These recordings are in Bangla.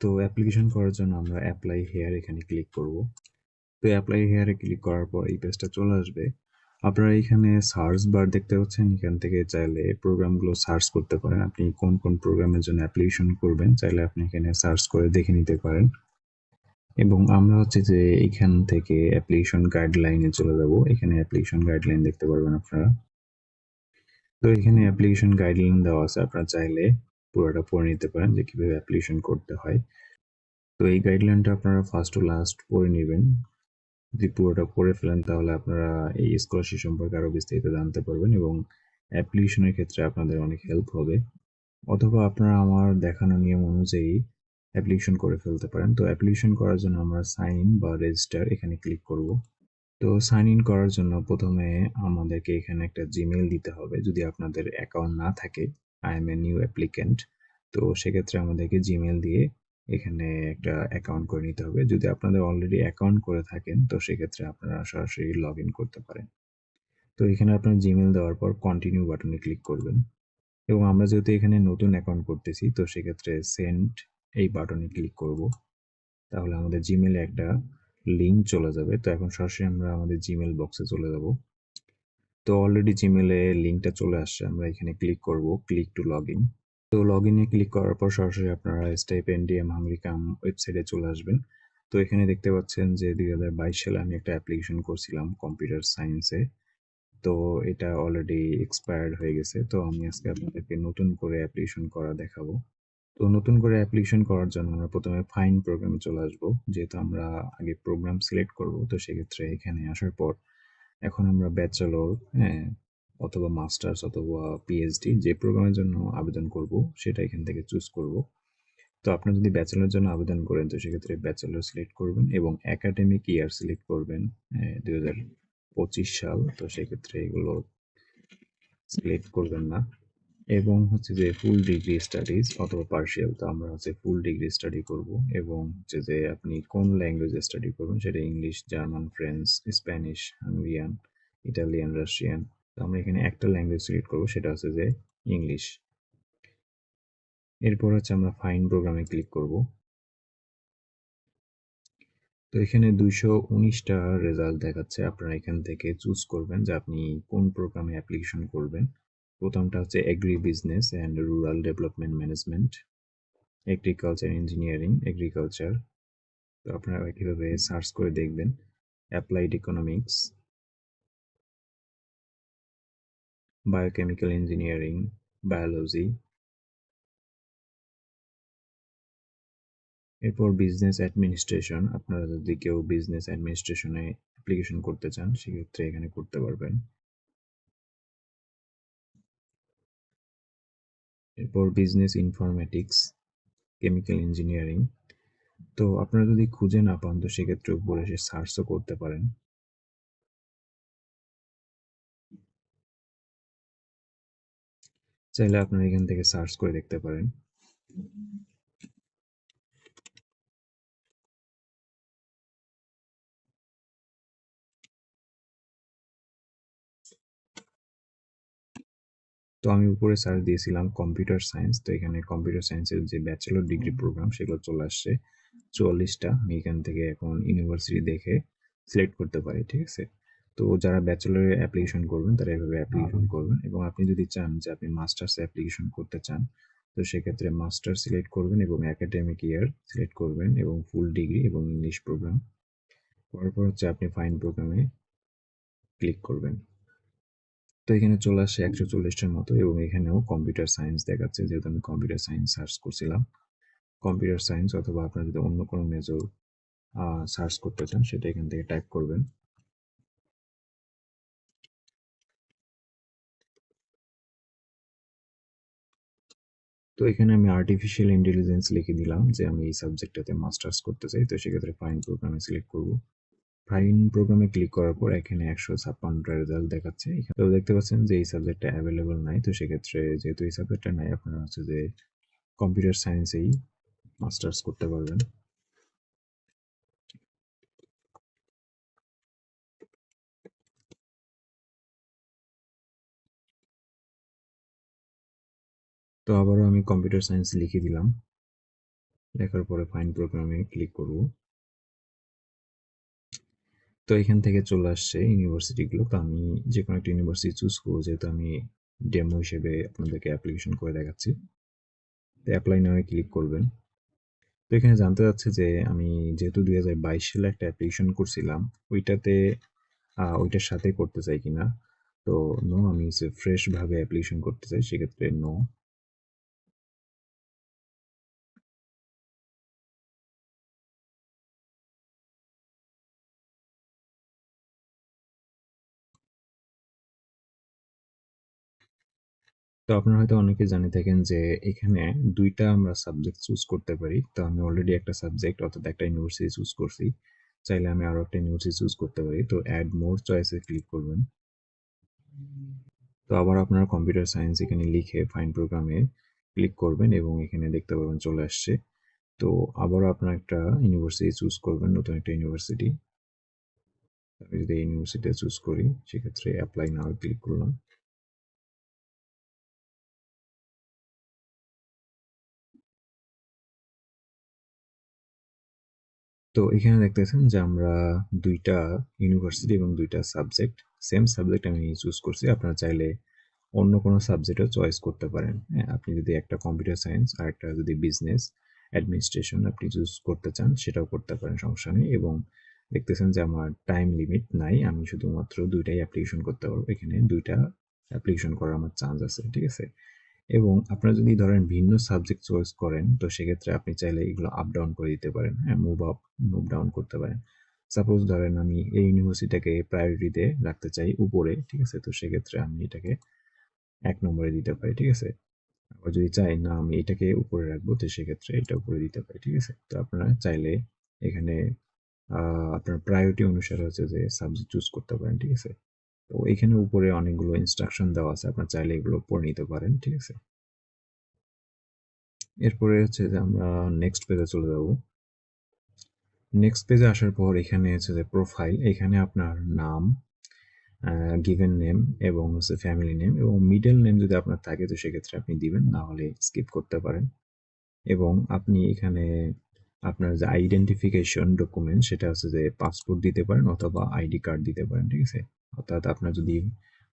তো অ্যাপ্লিকেশন করার জন্য আমরা অ্যাপ্লাই হেয়ার এখানে ক্লিক করব। তো অ্যাপ্লাই হেয়ারে ক্লিক করার পর এই পেজটা চলে আসবে। আপনারা এখানে সার্চ বার দেখতে পাচ্ছেন, এখান থেকে চাইলে প্রোগ্রামগুলো সার্চ করতে পারেন। আপনি কোন কোন প্রোগ্রামের জন্য অ্যাপ্লিকেশন করবেন, চাইলে আপনি এখানে সার্চ করে দেখে নিতে পারেন। এবং আমরা হচ্ছে যে এখান থেকে অ্যাপ্লিকেশন গাইডলাইনে চলে যাব। এখানে অ্যাপ্লিকেশন গাইডলাইন দেখতে পারবেন আপনারা। তো এখানে অ্যাপ্লিকেশন গাইডলাইন দেওয়া আছে। আপনারা চাইলে পুরোটা পড়ে নিতে পারেন যে কীভাবে অ্যাপ্লিকেশন করতে হয়। তো এই গাইডলাইনটা আপনারা ফার্স্ট টু লাস্ট পড়ে নেবেন। যদি পুরোটা পড়ে ফেলেন তাহলে আপনারা এই স্কলারশিপ সম্পর্কে আরও বিস্তারিত জানতে পারবেন এবং অ্যাপ্লিকেশনের ক্ষেত্রে আপনাদের অনেক হেল্প হবে। অথবা আপনারা আমার দেখানো নিয়ম অনুযায়ী অ্যাপ্লিকেশন করে ফেলতে পারেন। তো অ্যাপ্লিকেশন করার জন্য আমরা সাইন ইন বা রেজিস্টার এখানে ক্লিক করব। তো সাইন ইন করার জন্য প্রথমে আমাদেরকে এখানে একটা জিমেল দিতে হবে। যদি আপনাদের অ্যাকাউন্ট না থাকে I am a new applicant তো সেক্ষেত্রে আমাদেরকে জিমেল দিয়ে এখানে একটা অ্যাকাউন্ট করে নিতে হবে। যদি আপনাদের অলরেডি অ্যাকাউন্ট করে থাকেন, তো সেক্ষেত্রে আপনারা সরাসরি লগ ইন করতে পারেন। তো এখানে আপনার জিমেল দেওয়ার পর কন্টিনিউ বাটনে ক্লিক করবেন। এবং আমরা যেহেতু এখানে নতুন অ্যাকাউন্ট করতেছি, তো সেক্ষেত্রে সেন্ড এই বাটনে ক্লিক করব। তাহলে আমাদের জিমেলে একটা লিঙ্ক চলে যাবে। তো এখন সরাসরি আমরা আমাদের জিমেল বক্সে চলে যাব। তো অলরেডি জিমেলে লিঙ্কটা চলে আসছে, আমরা এখানে ক্লিক করব ক্লিক টু লগ ইন তো লগ ইনে ক্লিক করার পর সরাসরি আপনারা স্টাইপ এনডিএম হাংরিকাম ওয়েবসাইটে চলে আসবেন। তো এখানে দেখতে পাচ্ছেন যে দু হাজার বাইশ সালে আমি একটা অ্যাপ্লিকেশন করছিলাম কম্পিউটার সায়েন্সে তো এটা অলরেডি এক্সপায়ার্ড হয়ে গেছে, তো আমি আজকে আপনাদেরকে নতুন করে অ্যাপ্লিকেশন করা দেখাবো। তো নতুন করে অ্যাপ্লিকেশন করার জন্য আমরা প্রথমে ফাইন প্রোগ্রামে চলে আসব, যেহেতু আমরা আগে প্রোগ্রাম সিলেক্ট করব, তো সেক্ষেত্রে এখানে আসার পর এখন আমরা ব্যাচেলর হ্যাঁ অথবা মাস্টার্স অথবা পিএইচডি যে প্রোগ্রামের জন্য আবেদন করব, সেটা এখান থেকে চুজ করব। তো আপনি যদি ব্যাচেলরের জন্য আবেদন করেন, তো সেক্ষেত্রে ব্যাচেলর সিলেক্ট করবেন এবং একাডেমিক ইয়ার সিলেক্ট করবেন দুই হাজার পঁচিশ সাল, তো সেক্ষেত্রে এগুলো সিলেক্ট করবেন না। এবং হচ্ছে যে ফুল ডিগ্রি স্টাডিজ অথবা পার্শিয়াল তো আমরা হচ্ছে ফুল ডিগ্রি স্টাডি করব এবং হচ্ছে যে আপনি কোন ল্যাঙ্গুয়েজে স্টাডি করবেন? সেটা English German French Spanish Hungarian Italian Russian তো আমরা এখানে একটা ল্যাঙ্গুয়েজ সিলেক্ট করব, সেটা হচ্ছে যে ইংলিশ এরপর হচ্ছে আমরা ফাইন প্রোগ্রামে ক্লিক করব। তো এখানে দুইশো উনিশটা রেজাল্ট দেখাচ্ছে, আপনারা এখান থেকে চুজ করবেন যে আপনি কোন প্রোগ্রামে অ্যাপ্লিকেশন করবেন। প্রথমটা হচ্ছে agri business and rural development management agriculture engineering agriculture তো আপনারা কীভাবে সার্চ করে দেখবেন? Applied economics biochemical engineering biology এরপর বিজনেস অ্যাডমিনিস্ট্রেশন আপনারা যদি কেউ বিজনেস অ্যাডমিনিস্ট্রেশনে অ্যাপ্লিকেশন করতে চান, সেক্ষেত্রে এখানে করতে পারবেন। এরপর বিজনেস ইনফরমেটিক্স কেমিক্যাল ইঞ্জিনিয়ারিং তো আপনারা যদি খুঁজে না পান, তো সেক্ষেত্রে উপরে এসে সার্চও করতে পারেন। চাইলে আপনারা এখান থেকে সার্চ করে দেখতে পারেন। তো আমি উপরে সার্চ দিয়েছিলাম কম্পিউটার সায়েন্স তো এখানে কম্পিউটার সায়েন্সের যে ব্যাচেলর ডিগ্রি প্রোগ্রাম সেগুলো চলে আসছে। চুয়াল্লিশটা আমি এখান থেকে এখন ইউনিভার্সিটি দেখে সিলেক্ট করতে পারি ঠিক আছে? তো যারা ব্যাচেলরে অ্যাপ্লিকেশন করবেন তারা এভাবে অ্যাপ্লিকেশন করবেন এবং আপনি যদি চান যে আপনি মাস্টার্স অ্যাপ্লিকেশন করতে চান তো সেক্ষেত্রে মাস্টার সিলেক্ট করবেন এবং একাডেমিক ইয়ার সিলেক্ট করবেন এবং ফুল ডিগ্রি এবং ইংলিশ প্রোগ্রাম করার পর হচ্ছে আপনি ফাইন প্রোগ্রামে ক্লিক করবেন। তো এখানে চলে আসে একশো চল্লিশটার মতো এবং এখানেও কম্পিউটার সায়েন্স দেখাচ্ছে, যেহেতু আমি কম্পিউটার সায়েন্স সার্চ করছিলাম। কম্পিউটার সায়েন্স অথবা আপনার যদি অন্য কোনো মেজর সার্চ করতে চান, সেটা এখান থেকে টাইপ করবেন। তো এখানে আমি আর্টিফিশিয়াল ইন্টেলিজেন্স লিখে দিলাম যে আমি এই সাবজেক্টটাতে মাস্টার্স করতে চাই, তো সেক্ষেত্রে ফাইন প্রোগ্রামে সিলেক্ট করব। ফাইন প্রোগ্রামে ক্লিক করার পর এখানে একশো ছাপ্পান্নটা রেজাল্ট দেখাচ্ছে। তো দেখতে পাচ্ছেন যে এই সাবজেক্টটা অ্যাভেলেবল নাই, তো সেক্ষেত্রে যেহেতু এই সাবজেক্টটা নাই আপনারা হচ্ছে যে কম্পিউটার সায়েন্সেই মাস্টার্স করতে পারবেন। তো আবারও আমি কম্পিউটার সায়েন্স লিখে দিলাম। লেখার পরে ফাইন প্রোগ্রামে ক্লিক করব। তো এখান থেকে চলে আসছে ইউনিভার্সিটিগুলো তো আমি যে কোনো একটা ইউনিভার্সিটি চুজ করব, যেহেতু আমি ডেমো হিসেবে আপনাদেরকে অ্যাপ্লিকেশন করে দেখাচ্ছি। তো অ্যাপ্লাই নামে ক্লিক করবেন। তো এখানে জানতে চাচ্ছে যে, আমি যেহেতু দুই হাজার বাইশ সালে একটা অ্যাপ্লিকেশন করছিলাম, ওইটাতে ওইটার সাথে করতে চাই কিনা? তো নো আমি ফ্রেশ ভাবে অ্যাপ্লিকেশন করতে চাই, সেক্ষেত্রে নো তো আপনারা হয়তো অনেকে জানে থাকেন যে এখানে দুইটা আমরা সাবজেক্ট চুজ করতে পারি। তো আমি অলরেডি একটা সাবজেক্ট অর্থাৎ একটা ইউনিভার্সিটি চুজ করছি। চাইলে আমি আরও একটা ইউনিভার্সিটি চুজ করতে পারি। তো অ্যাড মোর চয়েসে ক্লিক করবেন। তো আবার আপনার কম্পিউটার সায়েন্স এখানে লিখে ফাইন প্রোগ্রামে ক্লিক করবেন এবং এখানে দেখতে পারবেন চলে আসছে। তো আবারও আপনার একটা ইউনিভার্সিটি চুজ করবেন, নতুন একটা ইউনিভার্সিটি আমি যদি ইউনিভার্সিটি চুজ করি, সেক্ষেত্রে অ্যাপ্লাই নাও ক্লিক করলাম। তো এখানে দেখতেছেন যে আমরা দুইটা ইউনিভার্সিটি এবং দুইটা সাবজেক্ট সেম সাবজেক্ট আমি চুজ করছি। আপনারা চাইলে অন্য কোনো সাবজেক্টও চয়েস করতে পারেন। হ্যাঁ আপনি যদি একটা কম্পিউটার সায়েন্স আর একটা যদি বিজনেস অ্যাডমিনিস্ট্রেশন আপনি চুজ করতে চান, সেটাও করতে পারেন, সমস্যা নেই। এবং দেখতেছেন যে আমার টাইম লিমিট নাই, আমি শুধুমাত্র দুইটাই অ্যাপ্লিকেশন করতে পারব। এখানে দুইটা অ্যাপ্লিকেশন করার আমার চান্স আছে, ঠিক আছে? এবং আপনারা যদি ধরেন ভিন্ন সাবজেক্ট চয়েস করেন, তো সেক্ষেত্রে আপনি চাইলে এগুলো আপ ডাউন করে দিতে পারেন হ্যাঁ মুভ আপ মুভ ডাউন করতে পারেন। সাপোজ ধরেন আমি এই ইউনিভার্সিটিটাকে প্রায়োরিটিতে রাখতে চাই উপরে, ঠিক আছে? তো সেক্ষেত্রে আমি এটাকে এক নম্বরে দিতে পারি, ঠিক আছে? আবার যদি চাই না, আমি এটাকে উপরে রাখব, তো সেক্ষেত্রে এটা উপরে দিতে পারি, ঠিক আছে? তো আপনারা চাইলে এখানে আপনার প্রায়োরিটি অনুসারে হচ্ছে যে সাবজেক্ট চুজ করতে পারেন, ঠিক আছে? তো এখানে উপরে অনেকগুলো ইনস্ট্রাকশন দেওয়া আছে, আপনার চাইলে এগুলো পড়ে নিতে পারেন, ঠিক আছে? এরপরে হচ্ছে যে আমরা নেক্সট পেজে চলে যাব। নেক্সট পেজে আসার পর এখানে হচ্ছে যে প্রোফাইল এখানে আপনার নাম গিভেন নেম এবং হচ্ছে ফ্যামিলি নেম এবং মিডল নেম যদি আপনার থাকে তো সেক্ষেত্রে আপনি দিবেন, না হলে স্কিপ করতে পারেন। এবং আপনি এখানে আপনার যে আইডেন্টিফিকেশন ডকুমেন্ট সেটা হচ্ছে যে পাসপোর্ট দিতে পারেন অথবা আইডি কার্ড দিতে পারেন, ঠিক আছে? অর্থাৎ আপনার যদি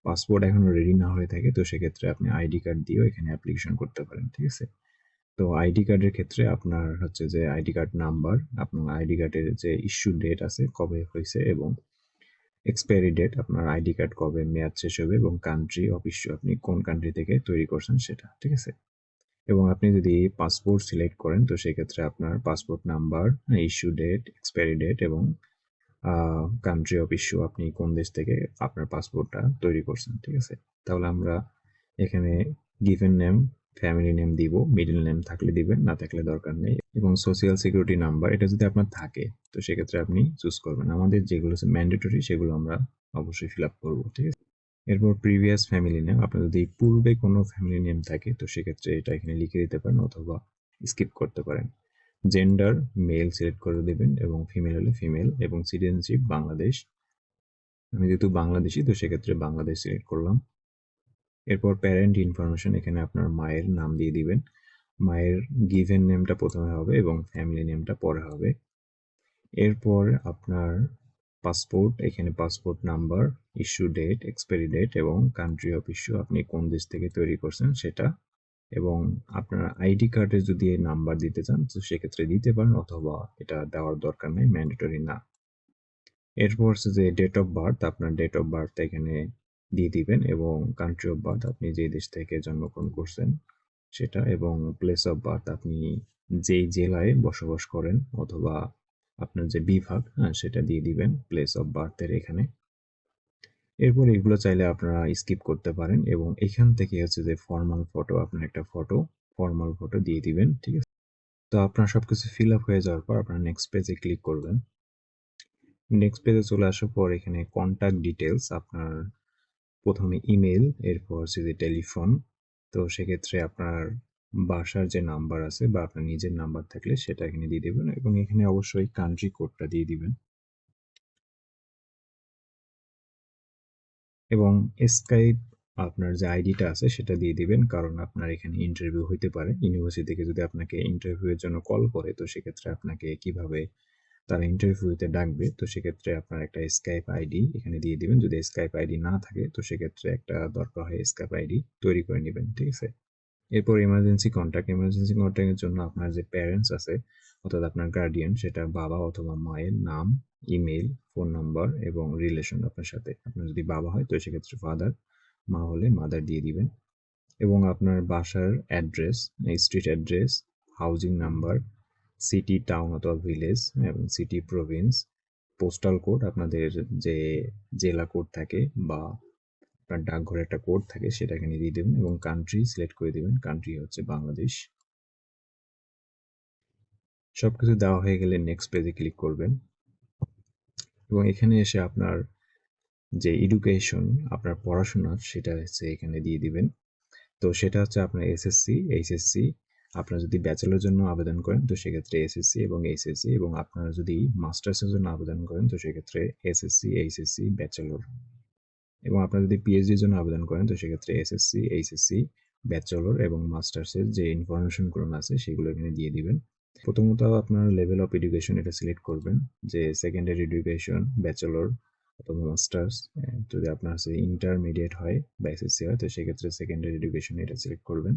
পাসপোর্ট এখনও রেডি না হয়ে থাকে, তো সেক্ষেত্রে আপনি আইডি কার্ড দিয়েও এখানে অ্যাপ্লিকেশন করতে পারেন, ঠিক আছে? তো আইডি কার্ডের ক্ষেত্রে আপনার হচ্ছে যে আইডি কার্ড নাম্বার আপনার আইডি কার্ডের যে ইস্যু ডেট আছে, কবে হয়েছে এবং এক্সপায়ারি ডেট আপনার আইডি কার্ড কবে মেয়াদ শেষ হবে এবং কান্ট্রি অফ ইস্যু আপনি কোন কান্ট্রি থেকে তৈরি করছেন সেটা, ঠিক আছে? এবং আপনি যদি পাসপোর্ট সিলেক্ট করেন, তো সেক্ষেত্রে আপনার passport number issue date expiry date এবং কান্ট্রি অফ ইস্যু আপনি কোন দেশ থেকে আপনার পাসপোর্টটা তৈরি করছেন, ঠিক আছে? তাহলে আমরা এখানে গিভেন নেম ফ্যামিলি নেম দিব মিডল নেম থাকলে দিবেন, না থাকলে দরকার নেই এবং সোশিয়াল সিকিউরিটি নাম্বার এটা যদি আপনার থাকে, তো সেক্ষেত্রে আপনি চুজ করবেন। আমাদের যেগুলো ম্যান্ডেটরি সেগুলো আমরা অবশ্যই ফিল আপ করব, ঠিক আছে? এরপর প্রিভিয়াস ফ্যামিলি নেম আপনার যদি পূর্বে কোনো ফ্যামিলি নেম থাকে, তো সেক্ষেত্রে এটা এখানে লিখে দিতে পারেন অথবা স্কিপ করতে পারেন। জেন্ডার মেল সিলেক্ট করে দেবেন এবং ফিমেল হলে ফিমেল এবং সিটিজেনশিপ বাংলাদেশ। আমি যেহেতু বাংলাদেশি, তো সেক্ষেত্রে বাংলাদেশ সিলেক্ট করলাম। এরপর প্যারেন্ট ইনফরমেশন এখানে আপনার মায়ের নাম দিয়ে দিবেন। মায়ের গিভেন নেমটা প্রথমে হবে এবং ফ্যামিলি নেমটা পরে হবে। এরপর আপনার পাসপোর্ট, এখানে passport number, issue date, expiry date এবং কান্ট্রি অফ ইস্যু আপনি কোন দেশ থেকে তৈরি করছেন সেটা এবং আপনার আইডি কার্ডে যদি এই নাম্বার দিতে চান, তো সেক্ষেত্রে দিতে পারেন অথবা এটা দেওয়ার দরকার নেই ম্যান্ডেটরি না। এরপর হচ্ছে যে ডেট অফ বার্থ আপনার ডেট অফ বার্থ এখানে দিয়ে দিবেন এবং কান্ট্রি অফ বার্থ আপনি যে দেশ থেকে জন্মগ্রহণ করছেন সেটা এবং প্লেস অফ বার্থ আপনি যেই জেলায় বসবাস করেন অথবা আপনার যে বিভাগ হ্যাঁ সেটা দিয়ে দিবেন প্লেস অফ বার্থের এখানে। এরপর এগুলো চাইলে আপনারা স্কিপ করতে পারেন এবং এখান থেকে হচ্ছে যে ফর্মাল ফটো আপনার একটা ফটো ফর্মাল ফটো দিয়ে দিবেন, ঠিক আছে? তো আপনার সব কিছু ফিল আপ হয়ে যাওয়ার পর আপনার নেক্সট পেজে ক্লিক করবেন। নেক্সট পেজে চলে আসার পর এখানে কন্ট্যাক্ট ডিটেলস আপনার প্রথমে ইমেল এরপর হচ্ছে যে টেলিফোন তো সেক্ষেত্রে আপনার বাসার যে নাম্বার আছে বা আপনার নিজের নাম্বার থাকলে সেটা এখানে দিয়ে দেবেন এবং এখানে অবশ্যই কান্ট্রি কোডটা দিয়ে দিবেন। এবং স্কাইপ আপনার যে আইডিটা আছে সেটা দিয়ে দিবেন কারণ আপনার এখানে ইন্টারভিউ হইতে পারে। ইউনিভার্সিটি থেকে যদি আপনাকে ইন্টারভিউয়ের জন্য কল করে তো সেক্ষেত্রে আপনাকে কীভাবে তারা ইন্টারভিউতে ডাকবে তো সেক্ষেত্রে আপনার একটা স্কাইপ আইডি এখানে দিয়ে দিবেন। যদি স্কাইপ আইডি না থাকে তো সেক্ষেত্রে একটা দরকার হয় স্কাইপ আইডি তৈরি করে নেবেন, ঠিক আছে? এরপর ইমার্জেন্সি কন্ট্যাক্ট ইমার্জেন্সি কন্ট্যাক্টের জন্য আপনার যে প্যারেন্টস আছে, অর্থাৎ আপনার গার্ডিয়ান সেটা বাবা অথবা মায়ের নাম ইমেল ফোন নাম্বার এবং রিলেশন আপনার সাথে। আপনার যদি বাবা হয়, তো সেক্ষেত্রে ফাদার মা হলে মাদার দিয়ে দিবেন। এবং আপনার বাসার address street address housing number city town অথবা ভিলেজ এবং সিটি প্রভিন্স পোস্টাল কোড আপনাদের যে জেলা কোড থাকে বা আপনার ডাকঘরে একটা কোড থাকে সেটা এখানে দিয়ে দেবেন এবং কান্ট্রি সিলেক্ট করে দিবেন। কান্ট্রি হচ্ছে বাংলাদেশ। সবকিছু দেওয়া হয়ে গেলে নেক্সট পেজে ক্লিক করবেন। এবং এখানে এসে আপনার যে এডুকেশন আপনার পড়াশোনা, সেটা হচ্ছে এখানে দিয়ে দিবেন। তো সেটা হচ্ছে আপনার এসএসসি এইচএসসি আপনারা যদি ব্যাচেলর জন্য আবেদন করেন, তো সেক্ষেত্রে এসএসসি এবং এইচএসসি এবং আপনারা যদি মাস্টার্সের জন্য আবেদন করেন, তো সেক্ষেত্রে এসএসসি এইচএসসি ব্যাচেলর এবং আপনারা যদি পিএইচডির জন্য আবেদন করেন, তো সেক্ষেত্রে এসএসসি এইচএসসি ব্যাচেলর এবং মাস্টার্সের যে ইনফরমেশনগুলো আছে, সেগুলো এখানে দিয়ে দিবেন। প্রথমত আপনার লেভেল অফ এডুকেশন এটা সিলেক্ট করবেন, যে সেকেন্ডারি এডুকেশন ব্যাচেলর অথবা মাস্টার্স যদি আপনার হচ্ছে ইন্টারমিডিয়েট হয় বা এসএসসি হয়, তো সেক্ষেত্রে সেকেন্ডারি এডুকেশন এটা সিলেক্ট করবেন।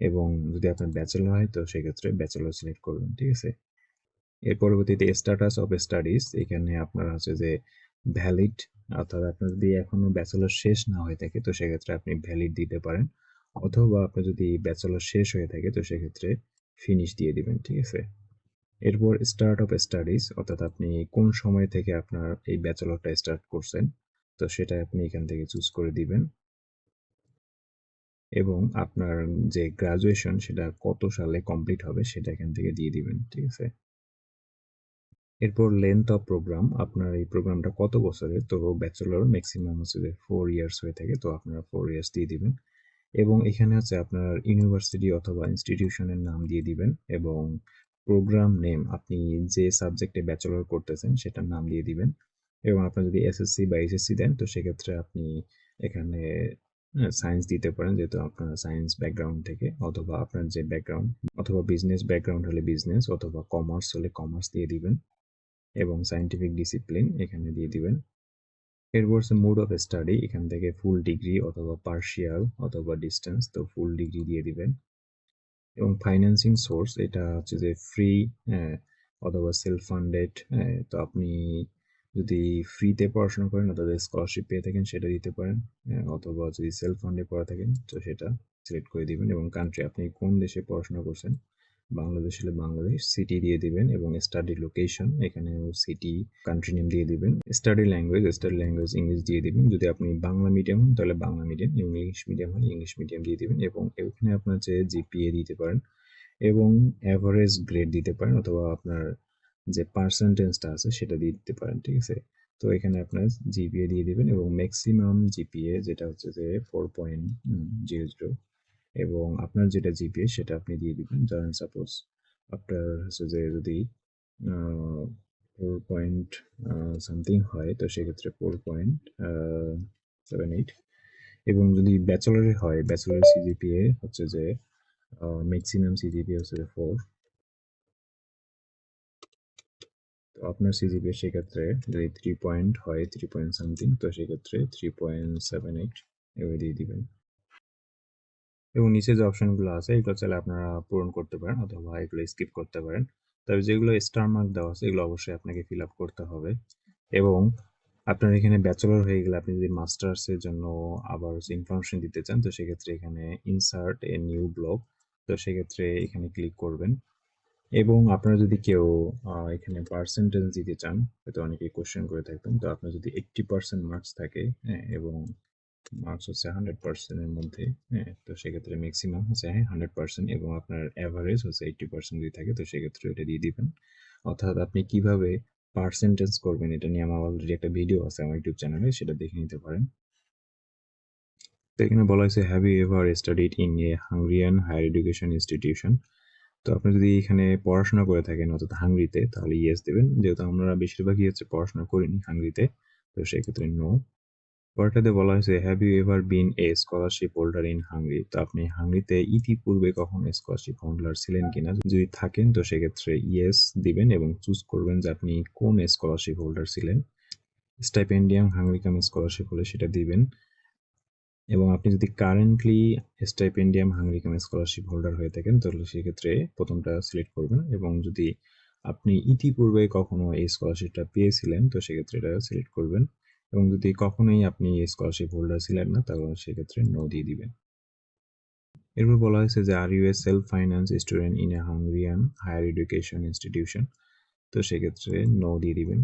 এবং যদি আপনার ব্যাচেলর হয়, তো সেক্ষেত্রে ব্যাচেলর সিলেক্ট করবেন, ঠিক আছে? এর পরবর্তীতে স্ট্যাটাস অফ স্টাডিজ এখানে আপনার হচ্ছে যে ভ্যালিড অর্থাৎ আপনার যদি এখনও ব্যাচেলর শেষ না হয়ে থাকে, তো সেক্ষেত্রে আপনি ভ্যালিড দিতে পারেন। অথবা আপনার যদি ব্যাচেলর শেষ হয়ে থাকে, তো সেক্ষেত্রে ফিনিশ দিয়ে দিবেন, ঠিক আছে? এরপর স্টার্ট অফ স্টাডিজ অর্থাৎ আপনি কোন সময় থেকে আপনার এই ব্যাচেলরটা স্টার্ট করছেন, তো সেটা আপনি এখান থেকে চুজ করে দিবেন। এবং আপনার যে গ্রাজুয়েশন সেটা কত সালে কমপ্লিট হবে, সেটা এখান থেকে দিয়ে দিবেন, ঠিক আছে? এরপর লেন্থ অফ প্রোগ্রাম আপনার এই প্রোগ্রামটা কত বছরের? তো ব্যাচেলর ম্যাক্সিমাম হচ্ছে যে ফোর ইয়ার্স হয়ে থাকে, তো আপনারা ফোর ইয়ার্স দিয়ে দিবেন। এবং এখানে হচ্ছে আপনার ইউনিভার্সিটি অথবা ইনস্টিটিউশনের নাম দিয়ে দিবেন এবং প্রোগ্রাম নেম আপনি যে সাবজেক্টে ব্যাচেলর করতেছেন সেটার নাম দিয়ে দিবেন। এবং আপনার যদি এসএসসি বা এইচএসসি দেন, তো সেক্ষেত্রে আপনি এখানে সায়েন্স দিতে পারেন, যেহেতু আপনার সায়েন্স ব্যাকগ্রাউন্ড থেকে, অথবা আপনার যে ব্যাকগ্রাউন্ড অথবা বিজনেস ব্যাকগ্রাউন্ড হলে বিজনেস অথবা কমার্স হলে কমার্স দিয়ে দিবেন। এবং সায়েন্টিফিক ডিসিপ্লিন এখানে দিয়ে দিবেন। এরপর হচ্ছে মোড অফ স্টাডি এখান থেকে ফুল ডিগ্রি অথবা পার্শিয়াল অথবা ডিস্টেন্স তো ফুল ডিগ্রি দিয়ে দিবেন। এবং ফাইন্যান্সিং সোর্স এটা হচ্ছে যে ফ্রি অথবা সেলফ ফান্ডেড তো আপনি যদি ফ্রিতে পড়াশোনা করেন অথবা স্কলারশিপ পেয়ে থাকেন, সেটা দিতে পারেন অথবা যদি সেলফ ফান্ডে পড়া থাকেন, তো সেটা সিলেক্ট করে দিবেন। এবং কান্ট্রি আপনি কোন দেশে পড়াশোনা করছেন বাংলাদেশ হলে বাংলাদেশ সিটি দিয়ে দিবেন এবং স্টাডি লোকেশন এখানে সিটি কান্ট্রি নেম দিয়ে দিবেন। Study language study language English দিয়ে দিবেন। যদি আপনি বাংলা মিডিয়াম হন, তাহলে বাংলা মিডিয়াম ইংলিশ মিডিয়াম হলে ইংলিশ মিডিয়াম দিয়ে দিবেন এবং এখানে আপনার যে জিপিএ দিতে পারেন এবং অ্যাভারেজ গ্রেড দিতে পারেন অথবা আপনার যে পার্সেন্টেজটা আছে সেটা দিয়ে দিতে পারেন, ঠিক আছে? তো এখানে আপনার জিপিএ দিয়ে দিবেন এবং ম্যাক্সিমাম জিপিএ যেটা হচ্ছে যে ফোর পয়েন্ট জিরো জিরো এবং আপনার যেটা জিপিএ, সেটা আপনি দিয়ে দিবেন। ধরেন সাপোজ আপনার হচ্ছে যে যদি ফোর পয়েন্ট সামথিং হয়, তো সেক্ষেত্রে ফোর পয়েন্ট সেভেন এইট এবং যদি ব্যাচেলারে হয় ব্যাচেলার সিজিপিএ হচ্ছে যে ম্যাক্সিমাম সিজিপিএ হচ্ছে যে ফোর তো আপনার সিজিপিএ সেক্ষেত্রে যদি থ্রি পয়েন্ট হয় থ্রি পয়েন্ট সামথিং তো সেক্ষেত্রে থ্রি পয়েন্ট সেভেন এইট এভাবে দিয়ে দিবেন। এবং নিচে যে অপশনগুলো আছে, এগুলো চাইলে আপনারা পূরণ করতে পারেন অথবা এগুলো স্কিপ করতে পারেন। তবে যেগুলো স্টার মার্ক দেওয়া আছে, এগুলো অবশ্যই আপনাকে ফিল আপ করতে হবে। এবং আপনার এখানে ব্যাচেলর হয়ে গেলে আপনি যদি মাস্টার্সের জন্য আবার ইনফরমেশন দিতে চান, তো সেক্ষেত্রে এখানে ইনসার্ট এ নিউ ব্লগ তো সেক্ষেত্রে এখানে ক্লিক করবেন। এবং আপনারা যদি কেউ এখানে পার্সেন্টেজ দিতে চান, হয়তো অনেকেই কোশ্চেন করে থাকবেন। তো আপনার যদি এইট্টি পার্সেন্ট মার্কস থাকে হ্যাঁ এবং মার্কস হচ্ছে হান্ড্রেড পার্সেন্টের মধ্যে হ্যাঁ তো সেক্ষেত্রে ম্যাক্সিমাম হচ্ছে হ্যাঁ হান্ড্রেড পার্সেন্ট এবং আপনার অ্যাভারেজ হচ্ছে এইট্টি পার্সেন্ট যদি থাকে, তো সেক্ষেত্রে এটা দিয়ে দিবেন। অর্থাৎ আপনি কীভাবে পার্সেন্টেজ করবেন, এটা নিয়ে আমার অলরেডি একটা ভিডিও আছে আমার ইউটিউব চ্যানেলে, সেটা দেখে নিতে পারেন। তো এখানে বলা হয়েছে have ever studied in a Hungarian higher education institution তো আপনি যদি এখানে পড়াশোনা করে থাকেন, অর্থাৎ হাঙ্গরিতে তাহলে ইয়েস দেবেন। যেহেতু আমরা বেশিরভাগই হচ্ছে পড়াশোনা করিনি হাঙ্গরিতে তো সেক্ষেত্রে নো পরেরটাতে বলা হয়েছে have you ever been a scholarship holder in Hungary তো আপনি হাঙ্গরিতে ইতিপূর্বে কখনো স্কলারশিপ হোল্ডার ছিলেন কিনা? যদি থাকেন, তো সেক্ষেত্রে ইয়েস দিবেন এবং চুজ করবেন যে আপনি কোন স্কলারশিপ হোল্ডার ছিলেন। স্টাইপেন্ডিয়াম হাঙ্গরিকাম স্কলারশিপ হলে সেটা দিবেন। এবং আপনি যদি currently Stipendium Hungaricum scholarship holder হয়ে থাকেন, তাহলে সেক্ষেত্রে প্রথমটা সিলেক্ট করবেন এবং যদি আপনি ইতিপূর্বে কখনো এই স্কলারশিপটা পেয়েছিলেন, তো সেক্ষেত্রে এটা সিলেক্ট করবেন। এবং যদি কখনোই আপনি স্কলারশিপ হোল্ডার ছিলেন না, তাহলে সেক্ষেত্রে নো দিয়ে দিবেন। এরপর বলা হয়েছে যে are you a self finance student in a Hungarian higher education institution তো সেক্ষেত্রে নো দিয়ে দিবেন।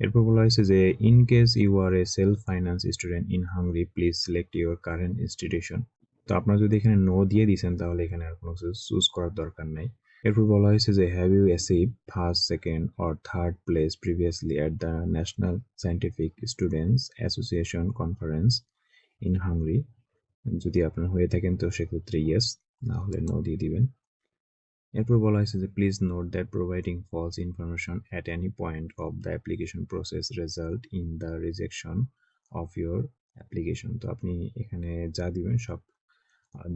এরপর বলা হয়েছে যে in case you are a self finance student in Hungary please select your current institution তো আপনারা যদি এখানে নো দিয়ে দিয়েছেন তাহলে এখানে আর কোনো কিছু চুজ করার দরকার নাই। এরপর বলা হয়েছে যে have you achieve first second or third place previously at the national scientific students association conference in Hungary যদি আপনার হয়ে থাকেন, তো সেক্ষেত্রে ইয়েস না হলে নো দিয়ে দিবেন। এরপর বলা হয়েছে যে please note that providing false information at any point of the application process result in the rejection of your application তো আপনি এখানে যা দিবেন, সব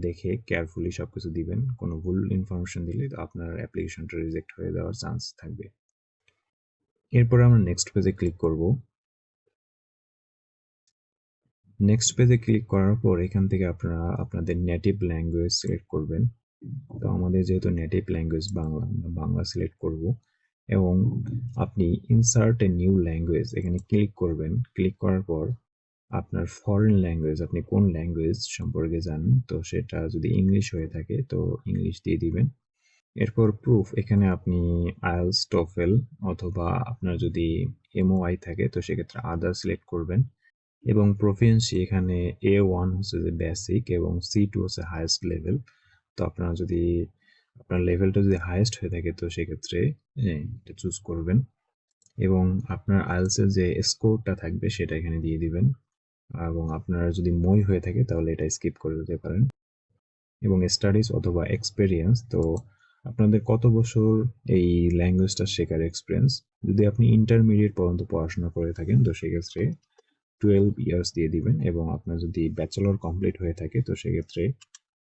দেখে কেয়ারফুলি সব কিছু দিবেন। কোনো ভুল ইনফরমেশন দিলে আপনার অ্যাপ্লিকেশনটা রিজেক্ট হয়ে যাওয়ার চান্স থাকবে। এরপর আমরা নেক্সট পেজে ক্লিক করব। নেক্সট পেজে ক্লিক করার পর এখান থেকে আপনারা আপনাদের নেটিভ ল্যাঙ্গুয়েজ সিলেক্ট করবেন। তো আমাদের যেহেতু নেটিভ ল্যাঙ্গুয়েজ বাংলা, আমরা বাংলা সিলেক্ট করব এবং আপনি ইনসার্ট এ নিউ ল্যাঙ্গুয়েজ এখানে ক্লিক করবেন। ক্লিক করার পর আপনার ফরেন ল্যাঙ্গুয়েজ আপনি কোন ল্যাঙ্গুয়েজ সম্পর্কে জানেন? তো সেটা যদি ইংলিশ হয়ে থাকে তো ইংলিশ দিয়ে দিবেন। এরপর প্রুফ এখানে আপনি আইএলস টোফেল অথবা আপনার যদি এমওআই থাকে তো সেক্ষেত্রে আদার সিলেক্ট করবেন। এবং প্রফিয়েন্সি এখানে এ ওয়ান হচ্ছে যে বেসিক এবং সি টু হচ্ছে হায়েস্ট লেভেল তো আপনার যদি আপনার লেভেলটা যদি হায়েস্ট হয়ে থাকে তো সেক্ষেত্রে হ্যাঁ, এটা চুজ করবেন। এবং আপনার আইএলসের যে স্কোরটা থাকবে সেটা এখানে দিয়ে দিবেন। এবং আপনারা যদি মই হয়ে থাকে, তাহলে এটা স্কিপ করে দিতে পারেন। এবং স্টাডিজ অথবা এক্সপেরিয়েন্স তো আপনাদের কত বছর এই ল্যাঙ্গুয়েজটা শেখার এক্সপিরিয়েন্স যদি আপনি ইন্টারমিডিয়েট পর্যন্ত পড়াশোনা করে থাকেন, তো সেক্ষেত্রে টুয়েলভ ইয়ার্স দিয়ে দিবেন এবং আপনার যদি ব্যাচেলর কমপ্লিট হয়ে থাকে, তো সেক্ষেত্রে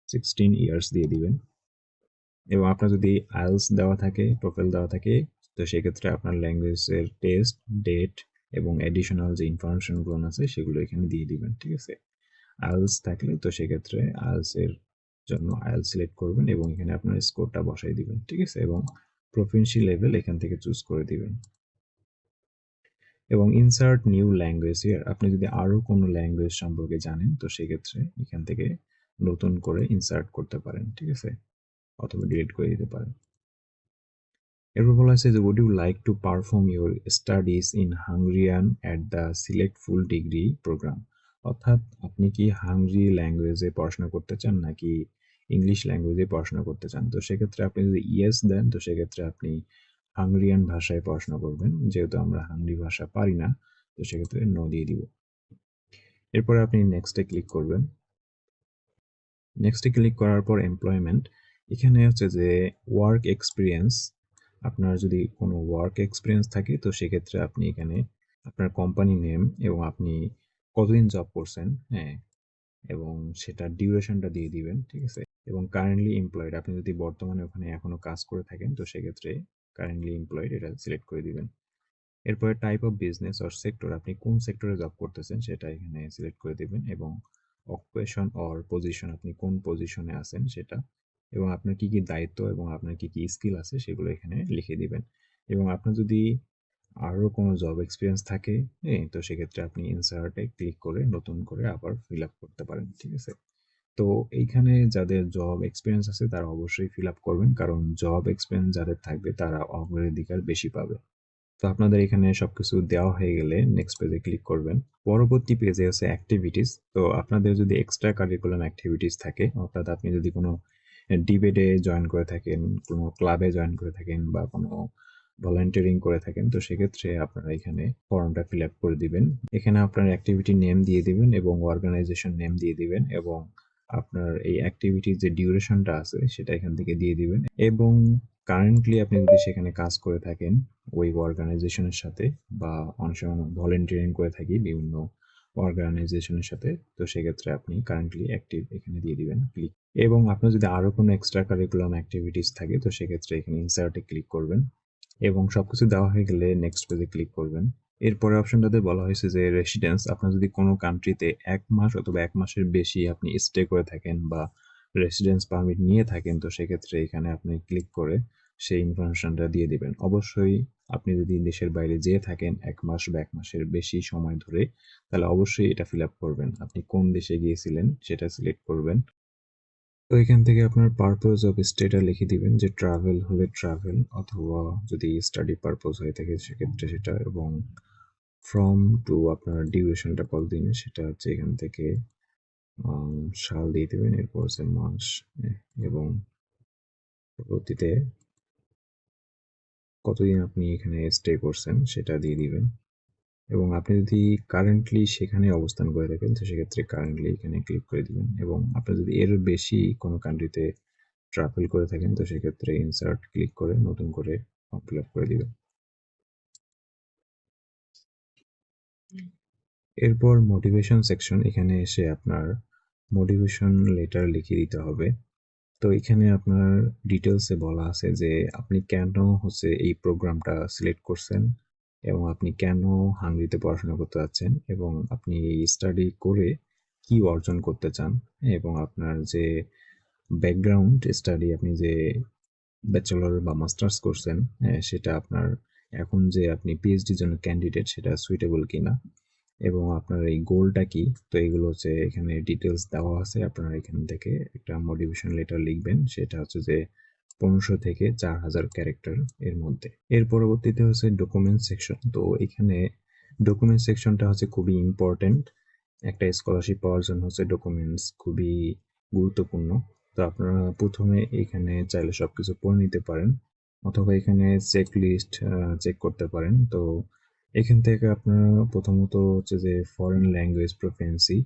সিক্সটিন ইয়ার্স দিয়ে দিবেন। এবং আপনার যদি আইলস দেওয়া থাকে প্রোফাইল দেওয়া থাকে, তো সেক্ষেত্রে আপনার ল্যাঙ্গুয়েজের টেস্ট ডেট এবং এডিশনাল যে ইনফরমেশনগুলো আছে, সেগুলো এখানে দিয়ে দিবেন, ঠিক আছে? আইএলস থাকলে তো সেক্ষেত্রে আইএলস এর জন্য আইএলস সিলেক্ট করবেন এবং এখানে আপনার স্কোরটা বসাই দিবেন, ঠিক আছে? এবং প্রফিয়েন্সি লেভেল এখান থেকে চুজ করে দিবেন। এবং ইনসার্ট নিউ ল্যাঙ্গুয়েজ ইয়ার আপনি যদি আরও কোনো ল্যাঙ্গুয়েজ সম্পর্কে জানেন, তো সেক্ষেত্রে এখান থেকে নতুন করে ইনসার্ট করতে পারেন, ঠিক আছে? অথবা ডিলিট করে দিতে পারেন। এরপর বলা হয়েছে যে would you like to perform your studies in Hungarian at the select full degree program অর্থাৎ আপনি কি হাঙ্গরি ল্যাঙ্গুয়েজে পড়াশোনা করতে চান নাকি ইংলিশ ল্যাঙ্গুয়েজে পড়াশোনা করতে চান? তো সেক্ষেত্রে আপনি যদি ইয়েস দেন, তো সেক্ষেত্রে আপনি হাঙ্গরিয়ান ভাষায় পড়াশোনা করবেন। যেহেতু আমরা হাঙ্গরি ভাষা পারি না, তো সেক্ষেত্রে নো দিয়ে দিব। এরপরে আপনি নেক্সটে ক্লিক করবেন। নেক্সটে ক্লিক করার পর এমপ্লয়মেন্ট এখানে হচ্ছে যে ওয়ার্ক এক্সপিরিয়েন্স আপনার যদি কোনো ওয়ার্ক এক্সপিরিয়েন্স থাকে, তো সেক্ষেত্রে আপনি এখানে আপনার কোম্পানি নেম এবং আপনি কতদিন জব করছেন হ্যাঁ এবং সেটার ডিউরেশনটা দিয়ে দিবেন, ঠিক আছে? এবং কারেন্টলি এমপ্লয়েড আপনি যদি বর্তমানে ওখানে এখনও কাজ করে থাকেন, তো সেক্ষেত্রে কারেন্টলি এমপ্লয়েড এটা সিলেক্ট করে দিবেন। এরপরে type of business or sector আপনি কোন সেক্টরে জব করতেছেন, সেটা এখানে সিলেক্ট করে দিবেন এবং অকুপেশন অর পজিশন আপনি কোন পজিশনে আছেন, সেটা এবং আপনার কি কি দায়িত্ব এবং আপনার কি কি স্কিল আছে সেগুলো এখানে লিখে দিবেন। এবং আপনার যদি আরও কোনো জব এক্সপিরিয়েন্স থাকে হ্যাঁ তো সেক্ষেত্রে আপনি ইনসার্টে ক্লিক করে নতুন করে আবার ফিল আপ করতে পারেন, ঠিক আছে? তো এইখানে যাদের জব এক্সপিরিয়েন্স আছে তারা অবশ্যই ফিল আপ করবেন, কারণ জব এক্সপিরিয়েন্স যাদের থাকবে তারা অগ্রাধিকার বেশি পাবে। তো আপনাদের এখানে সবকিছু দেওয়া হয়ে গেলে নেক্সট পেজে ক্লিক করবেন। পরবর্তী পেজে আছে অ্যাক্টিভিটিস তো আপনাদের যদি এক্সট্রা কারিকুলাম অ্যাক্টিভিটিস থাকে, অর্থাৎ আপনি যদি কোনো ডিবেটে জয়েন করে থাকেন, কোনো ক্লাবে জয়েন করে থাকেন বা কোনো ভলান্টিয়ারিং করে থাকেন, তো সেক্ষেত্রে আপনারা এখানে ফর্মটা ফিল আপ করে দিবেন। এখানে আপনার অ্যাক্টিভিটি নেম দিয়ে দিবেন এবং অর্গানাইজেশন নেম দিয়ে দিবেন এবং আপনার এই অ্যাক্টিভিটির যে ডিউরেশনটা আছে সেটা এখান থেকে দিয়ে দিবেন। এবং কারেন্টলি আপনি যদি সেখানে কাজ করে থাকেন ওই অর্গানাইজেশনের সাথে বা অনেক সময় ভলেন্টিয়ারিং করে থাকি বিভিন্ন অর্গানাইজেশনের সাথে, তো সেক্ষেত্রে আপনি কারেন্টলি অ্যাক্টিভ এখানে দিয়ে দিবেন ক্লিক এবং আপনার যদি আরও কোনো এক্সট্রা কারিকুলাম অ্যাক্টিভিটিস থাকে, তো সেক্ষেত্রে এখানে ইনসার্টে ক্লিক করবেন এবং সবকিছু দেওয়া হয়ে গেলে নেক্সট পেজে ক্লিক করবেন। এরপরে অপশনটাতে বলা হয়েছে যে রেসিডেন্স আপনার যদি কোনো কান্ট্রিতে এক মাস অথবা এক মাসের বেশি আপনি স্টে করে থাকেন বা রেসিডেন্স পারমিট নিয়ে থাকেন, তো সেক্ষেত্রে এখানে আপনি ক্লিক করে সেই ইনফরমেশনটা দিয়ে দিবেন। অবশ্যই আপনি যদি দেশের বাইরে যেয়ে থাকেন এক মাস বা এক মাসের বেশি সময় ধরে, তাহলে অবশ্যই এটা ফিল আপ করবেন। আপনি কোন দেশে গিয়েছিলেন সেটা সিলেক্ট করবেন। তো এখান থেকে আপনার পারপোজ অফ স্টেটা লিখে দিবেন যে ট্রাভেল হলে ট্রাভেল অথবা যদি স্টাডি পারপোজ হয়ে থাকে সেক্ষেত্রে সেটা এবং ফ্রম টু আপনার ডিউরেশনটা কতদিনের সেটা হচ্ছে এখান থেকে সাল দিয়ে দেবেন এরপর হচ্ছে মাস এবং পরবর্তীতে কতদিন আপনি এখানে স্টে করছেন সেটা দিয়ে দিবেন। এবং আপনি যদি কারেন্টলি সেখানে অবস্থান করে থাকেন, তো সেক্ষেত্রে কারেন্টলি এখানে ক্লিক করে দিবেন। এবং আপনি যদি এর বেশি কোনো কান্ট্রিতে ট্রাভেল করে থাকেন, তো সেক্ষেত্রে ইনসার্ট ক্লিক করে নতুন করে ফর্ম ফিল আপ করে দিবেন। এরপর মোটিভেশন সেকশন এখানে এসে আপনার মোটিভেশন লেটার লিখে দিতে হবে। তো এখানে আপনার ডিটেলসে বলা আছে যে আপনি কেন হচ্ছে এই প্রোগ্রামটা সিলেক্ট করছেন এবং আপনি কেন হাঙ্গরিতে পড়াশোনা করতে যাচ্ছেন এবং আপনি স্টাডি করে কি অর্জন করতে চান এবং আপনার যে ব্যাকগ্রাউন্ড স্টাডি আপনি যে ব্যাচেলর বা মাস্টার্স করছেন সেটা আপনার এখন যে আপনি পিএইচডির জন্য ক্যান্ডিডেট সেটা সুইটেবল কিনা এবং আপনার এই গোলটা কি? তো এগুলো হচ্ছে এখানে ডিটেলস দেওয়া আছে। আপনারা এখান থেকে একটা মোটিভেশন লেটার লিখবেন। সেটা হচ্ছে যে পনেরোশো থেকে চার হাজার ক্যারেক্টার এর মধ্যে। এর পরবর্তীতে হচ্ছে ডকুমেন্ট সেকশন তো এখানে ডকুমেন্ট সেকশনটা হচ্ছে খুবই ইম্পর্টেন্ট একটা স্কলারশিপ পাওয়ার জন্য হচ্ছে ডকুমেন্টস খুবই গুরুত্বপূর্ণ। তো আপনারা প্রথমে এখানে চাইলে সব কিছু পড়ে নিতে পারেন। অথবা এখানে চেক লিস্ট চেক করতে পারেন। তো এখান থেকে আপনারা প্রথমত হচ্ছে যে ফরেন ল্যাঙ্গুয়েজ প্রফেন্সি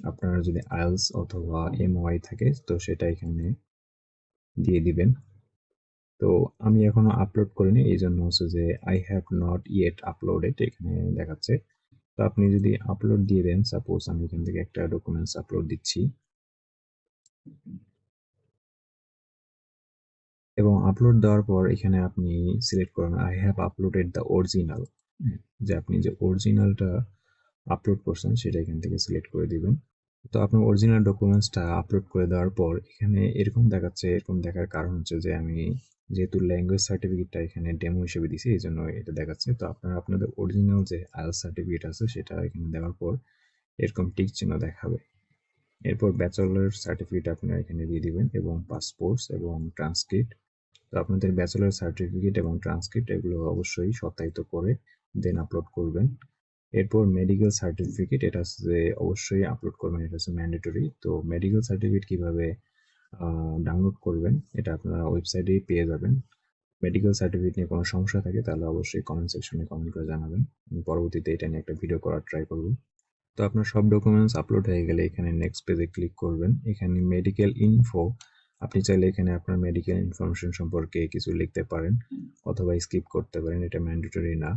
আপনারা যদি আইলস অথবা এমওয়াই থাকে, তো সেটা এখানে দিয়ে দিবেন। তো আমি এখনও আপলোড করিনি এই জন্য হচ্ছে যে I have not yet uploaded এখানে দেখাচ্ছে। তো আপনি যদি আপলোড দিয়ে দেন সাপোজ আমি এখান থেকে একটা ডকুমেন্টস আপলোড দিচ্ছি। এবং আপলোড দেওয়ার পর এখানে আপনি সিলেক্ট করবেন I have uploaded the original যে আপনি যে অরিজিনালটা আপলোড করছেন সেটা এখান থেকে সিলেক্ট করে দিবেন। তো আপনার অরিজিনাল ডকুমেন্টসটা আপলোড করে দেওয়ার পর এখানে এরকম দেখাচ্ছে, এরকম দেখার কারণ হচ্ছে যে আমি যেহেতু ল্যাঙ্গুয়েজ সার্টিফিকেটটা এখানে ডেমো হিসেবে দিছি এই জন্য এটা দেখাচ্ছে। তো আপনারা, আপনাদের অরিজিনাল যে আইএল সার্টিফিকেট আছে সেটা এখানে দেওয়ার পর এরকম টিক চিহ্ন দেখাবে। এরপর ব্যাচেলার সার্টিফিকেট আপনারা এখানে দিয়ে দিবেন এবং পাসপোর্টস এবং ট্রান্সক্রিপ্ট তো আপনাদের ব্যাচেলার সার্টিফিকেট এবং ট্রান্সক্রিপ্ট এগুলো অবশ্যই সত্যায়িত করে দেন আপলোড করবেন। এরপর মেডিকেল সার্টিফিকেট এটা হচ্ছে অবশ্যই আপলোড করবেন, এটা হচ্ছে ম্যান্ডেটরি তো মেডিকেল সার্টিফিকেট কীভাবে ডাউনলোড করবেন, এটা আপনারা ওয়েবসাইটেই পেয়ে যাবেন। মেডিকেল সার্টিফিকেট নিয়ে কোনো সমস্যা থাকে, তাহলে অবশ্যই কমেন্ট সেকশনে কমেন্ট করে জানাবেন। আমি পরবর্তীতে এটা নিয়ে একটা ভিডিও করার ট্রাই করব। তো আপনার সব ডকুমেন্টস আপলোড হয়ে গেলে এখানে নেক্সট পেজে ক্লিক করবেন। এখানে মেডিকেল ইনফো আপনি চাইলে এখানে আপনার মেডিকেল ইনফরমেশন সম্পর্কে কিছু লিখতে পারেন, অথবা স্কিপ করতে পারেন, এটা ম্যান্ডেটরি না।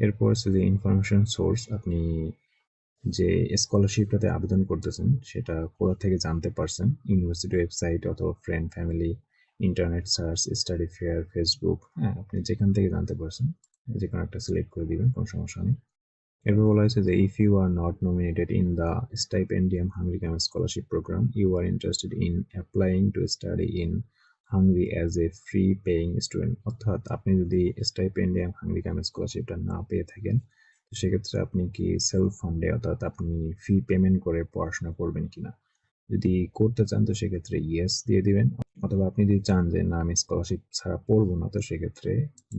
এরপর হচ্ছে যে ইনফরমেশন সোর্স আপনি যে স্কলারশিপটাতে আবেদন করতেছেন, সেটা কোথা থেকে জানতে পারছেন? ইউনিভার্সিটি ওয়েবসাইট অথবা friend family internet search study fair Facebook হ্যাঁ আপনি যেখান থেকে জানতে পারছেন যে কোনো একটা সিলেক্ট করে দিবেন, কোনো সমস্যা নেই। এরপর বলা হয়েছে যে if you are not nominated in the Stipendium Hungaricum scholarship program you are interested in applying to study in Hungary as a free paying student অর্থাৎ আপনি যদি স্টাইপেন্ডিয়াম হাঙ্গরি ক্যাম স্কলারশিপটা না পেয়ে থাকেন, তো সেক্ষেত্রে আপনি কি সেলফ ফান্ডে অর্থাৎ আপনি ফি পেমেন্ট করে পড়াশোনা করবেন কিনা? যদি করতে চান, তো সেক্ষেত্রে ইয়েস দিয়ে দিবেন। অথবা আপনি যদি চান যে, না, আমি স্কলারশিপ ছাড়া পড়ব না তো সেক্ষেত্রে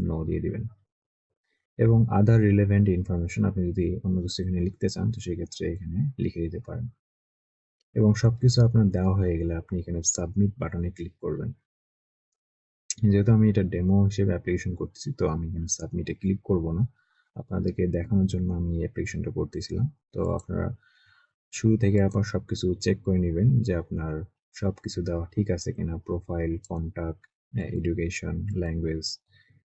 নো দিয়ে দিবেন। এবং আদার রিলেভেন্ট ইনফরমেশন আপনি যদি অন্য কিছু এখানে লিখতে চান, তো সেক্ষেত্রে এখানে লিখে দিতে পারেন। এবং সবকিছু আপনার দেওয়া হয়ে গেলে আপনি এখানে সাবমিট বাটনে ক্লিক করবেন। যেহেতু আমি এটা ডেমো হিসেবে অ্যাপ্লিকেশন করতেছি, তো আমি সাবমিটে ক্লিক করব না। আপনাদেরকে দেখানোর জন্য আমি অ্যাপ্লিকেশনটা করতেছিলাম। তো আপনারা শুরু থেকে আবার সব কিছু চেক করে নেবেন যে আপনার সব কিছু দেওয়া ঠিক আছে কিনা। প্রোফাইল কন্ট্যাক্ট এডুকেশন ল্যাঙ্গুয়েজ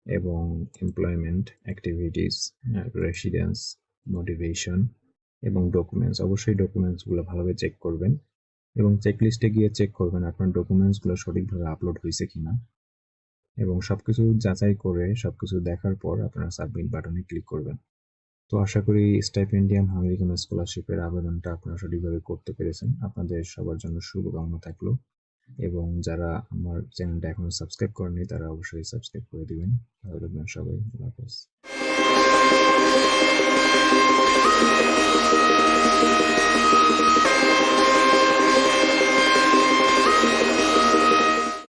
এবং এমপ্লয়মেন্ট অ্যাক্টিভিটিস রেসিডেন্স মোটিভেশন এবং ডকুমেন্টস অবশ্যই ডকুমেন্টসগুলো ভালোভাবে চেক করবেন এবং চেকলিস্টে গিয়ে চেক করবেন আপনার ডকুমেন্টসগুলো সঠিকভাবে আপলোড হয়েছে কিনা। এবং সব কিছু যাচাই করে সব কিছু দেখার পর আপনারা সাবমিট বাটনে ক্লিক করবেন। তো আশা করি স্টাইপেন্ডিয়াম আমেরিকান স্কলারশিপের আবেদনটা আপনারা সঠিকভাবে করতে পেরেছেন। আপনাদের সবার জন্য শুভকামনা থাকল এবং যারা আমার চ্যানেলটা এখনও সাবস্ক্রাইব করেনি তারা অবশ্যই সাবস্ক্রাইব করে দিবেন। ভালো থাকবেন সবাই, আল্লাহ হাফেজ।